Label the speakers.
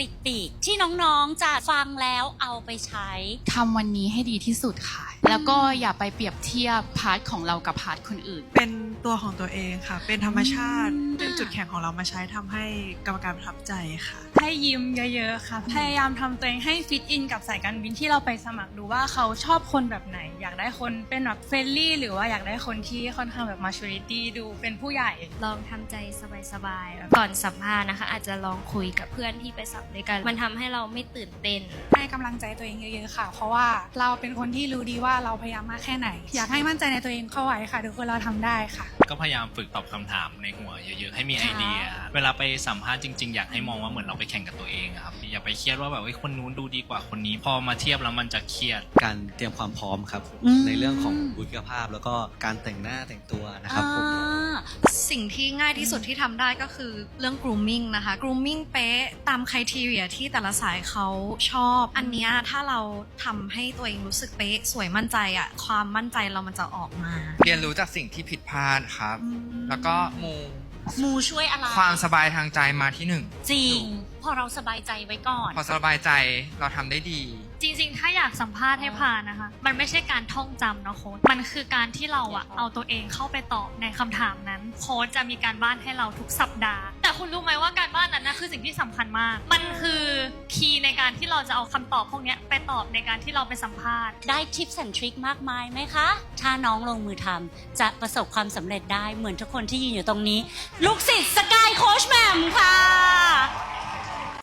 Speaker 1: ติดปีกที่น้องๆจะฟังแล้วเอาไปใช้
Speaker 2: ทำวันนี้ให้ดีที่สุดค่ะ แล้วก็อย่าไปเปรียบเทียบพาร์ทของเรากับพาร์ทคนอื่น
Speaker 3: เป็นตัวของตัวเองค่ะ เป็นธรรมชาติ
Speaker 1: อืม
Speaker 3: เป็นจุดแข็งของเรามาใช้ทำให้กรรมการประทับใจค่ะ
Speaker 4: ให้ยิ้มเยอะๆค่ะ พยายามทำตัวเองให้ฟิตอินกับสายการบินที่เราไปสมัครดูว่าเขาชอบคนแบบไหน อยากได้คนเป็นแบบเฟรนลี่หรือว่าอยากได้คนที่ค่อนข้างแบบมาชูริตี้ดูเป็นผู้ใหญ่
Speaker 5: ลองทำใจสบายๆแบบก่อนสัมภาษณ์นะคะ อาจจะลองคุยกับเพื่อนที่ไปสัมในการมันทำให้เราไม่ตื่นเต้น
Speaker 6: ให้กำลังใจตัวเองเยอะๆค่ะ เพราะว่าเราเป็นคนที่รู้ดีว่าเราพยายามมากแค่ไหน อยากให้มั่นใจในตัวเองเข้าไว้ค่ะทุกคนเราทำได้ค่ะ
Speaker 7: ก็พยายามฝึกตอบคำถามในหัวเยอะๆให้มีไอเดีย เวลาไปสัมภาษณ์จริงๆ อยากให้มองว่าเหมือนเราไปแข่งกับตัวเองอะครับอย่าไปเครียดว่าแบบเฮ้ยคนนู้นดูดีกว่าคนนี้ พอมาเทียบแล้วมันจะเครียด
Speaker 8: การเตรียมความพร้อมครับ
Speaker 1: อืม
Speaker 8: ในเรื่องของบุคลิกภาพแล้วก็การแต่งหน้าแต่งตัวนะครับผม
Speaker 1: อ่า
Speaker 9: สิ่งที่ง่ายที่สุดที่ทำได้ก็คือเรื่อง grooming นะคะ grooming เป๊ะตามคุณทีเรียที่แต่ละสายเขาชอบ อันเนี้ยถ้าเราทำให้ตัวเองรู้สึกเป๊ะสวยมั่นใจอะความมั่นใจเรามันจะออกมา
Speaker 10: เรียนรู้จากสิ่งที่ผิดพลาดครับ แล้วก็มู
Speaker 1: มูช่วยอะไร
Speaker 10: ความสบายทางใจมาที่หนึ่ง
Speaker 1: จริง พอเราสบายใจไว้ก่อน
Speaker 10: พอสบายใจเราทำได้ดี
Speaker 11: จริงๆ ถ้าอยากสัมภาษณ์ให้ผ่านนะคะ มันไม่ใช่การท่องจำนะโค้ดมันคือการที่เราอะเอาตัวเองเข้าไปตอบในคำถามนั้น โค้ดจะมีการบ้านให้เราทุกสัปดาห์ แต่คุณรู้ไหมว่าการบ้านนั้นนะคือสิ่งที่สำคัญมาก มันคือ คีย์ในการที่เราจะเอาคำตอบพวกเนี้ยไปตอบในการที่เราไปสัมภาษณ์
Speaker 1: ได้ทิปส์แอนทริคมากมายไหมคะ ถ้าน้องลงมือทำจะประสบความสำเร็จได้เหมือนทุกคนที่ยืนอยู่ตรงนี้ ลูกศิษย์สกายโคชแหมมค่ะ